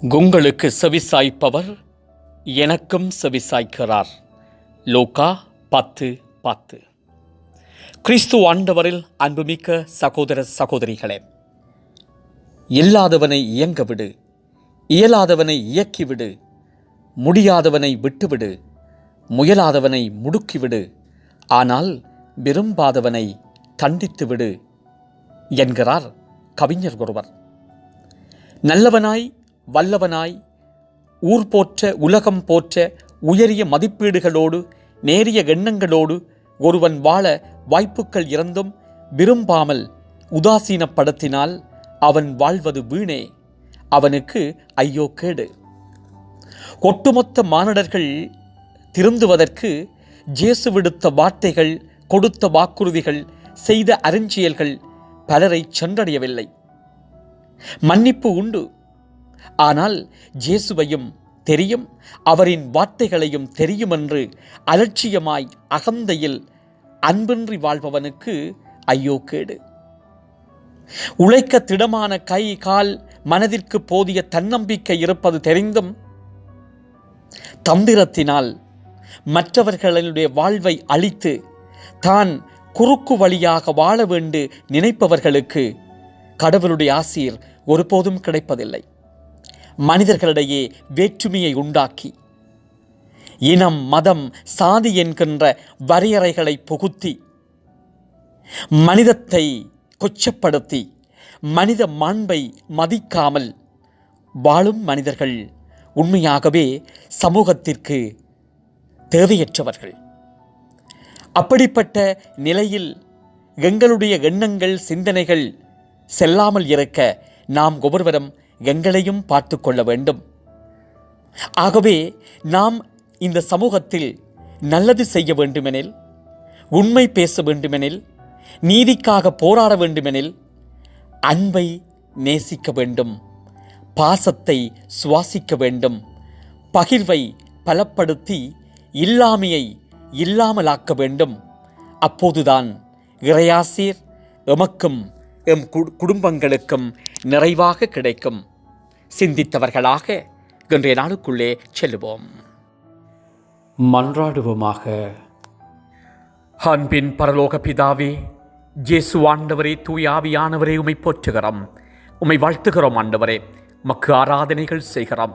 உங்களுக்கு செவிசாய்ப்பவர் எனக்கும் செவிசாய்க்கிறார். லோகா பத்து பத்து. கிறிஸ்து ஆண்டவரில் அன்புமிக்க சகோதர சகோதரிகளே இல்லாதவனை இயங்க விடு இயலாதவனை இயக்கிவிடு முடியாதவனை விட்டுவிடு முயலாதவனை முடுக்கிவிடு ஆனால் விரும்பாதவனை தண்டித்துவிடு என்கிறார் கவிஞர் ஒருவர். நல்லவனாய் வல்லவனாய் ஊர் போற்ற உலகம் போற்ற உயரிய மதிப்பீடுகளோடு நேரிய எண்ணங்களோடு ஒருவன் வாழ வாய்ப்புகள் இருந்தும் விரும்பாமல் உதாசீனப்படுத்தினால் அவன் வாழ்வது வீணே. அவனுக்கு ஐயோ கேடு. ஒட்டுமொத்த மானிடர்கள் திருந்துவதற்கு ஜேசு விடுத்த வார்த்தைகள் கொடுத்த வாக்குறுதிகள் செய்த அருஞ்சியல்கள் பலரை சென்றடையவில்லை. மன்னிப்பு உண்டு. ஆனால் ஜேசுவையும் தெரியும் அவரின் வார்த்தைகளையும் தெரியும் என்று அலட்சியமாய் அகந்தையில் அன்பின்றி வாழ்பவனுக்கு ஐயோ கேடு. உழைக்க திடமான கை கால் மனதிற்கு போதிய தன்னம்பிக்கை இருப்பது தெரிந்தும் தந்திரத்தினால் மற்றவர்களுடைய வாழ்வை அழித்து தான் குறுக்கு வழியாக வாழ வேண்டு நினைப்பவர்களுக்கு கடவுளுடைய ஆசீர் ஒருபோதும் கிடைப்பதில்லை. மனிதர்களிடையே வேற்றுமையை உண்டாக்கி. இனம் மதம் சாதி என்கின்ற வரையறைகளை புகுத்தி மனிதத்தை கொச்சப்படுத்தி மனித மாண்பை மதிக்காமல் வாழும் மனிதர்கள் உண்மையாகவே சமூகத்திற்கு தேவையற்றவர்கள். அப்படிப்பட்ட நிலையில் எங்களுடைய எண்ணங்கள் சிந்தனைகள் செல்லாமல் இருக்க நாம் ஒவ்வொருவரும் எங்களையும் பார்த்து கொள்ள வேண்டும். ஆகவே நாம் இந்த சமூகத்தில் நல்லது செய்ய வேண்டுமெனில் உண்மை பேச வேண்டுமெனில் நீதிக்காக போராட வேண்டுமெனில் அன்பை நேசிக்க வேண்டும் பாசத்தை சுவாசிக்க வேண்டும் பகிர்வை பலப்படுத்தி இல்லாமையை இல்லாமலாக்க வேண்டும். அப்போதுதான் இறையாசீர் எமக்கும் எம் குடும்பங்களுக்கும் நிறைவாக கிடைக்கும். சிந்தித்தவர்களாக இன்றைய நாளுக்குள்ளே செல்லுவோம். மன்றாடுவோமாக. அன்பின் பரலோக பிதாவே ஜேசு ஆண்டவரே தூயாவியானவரே உமை போற்றுகிறோம். உமை வாழ்த்துகிறோம் ஆண்டவரே மக்கு ஆராதனைகள் செய்கிறோம்.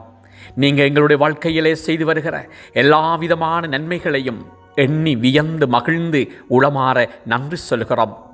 நீங்கள் எங்களுடைய வாழ்க்கையிலே செய்து வருகிற எல்லா விதமான நன்மைகளையும் எண்ணி வியந்து மகிழ்ந்து உளமாற நன்றி சொல்கிறோம்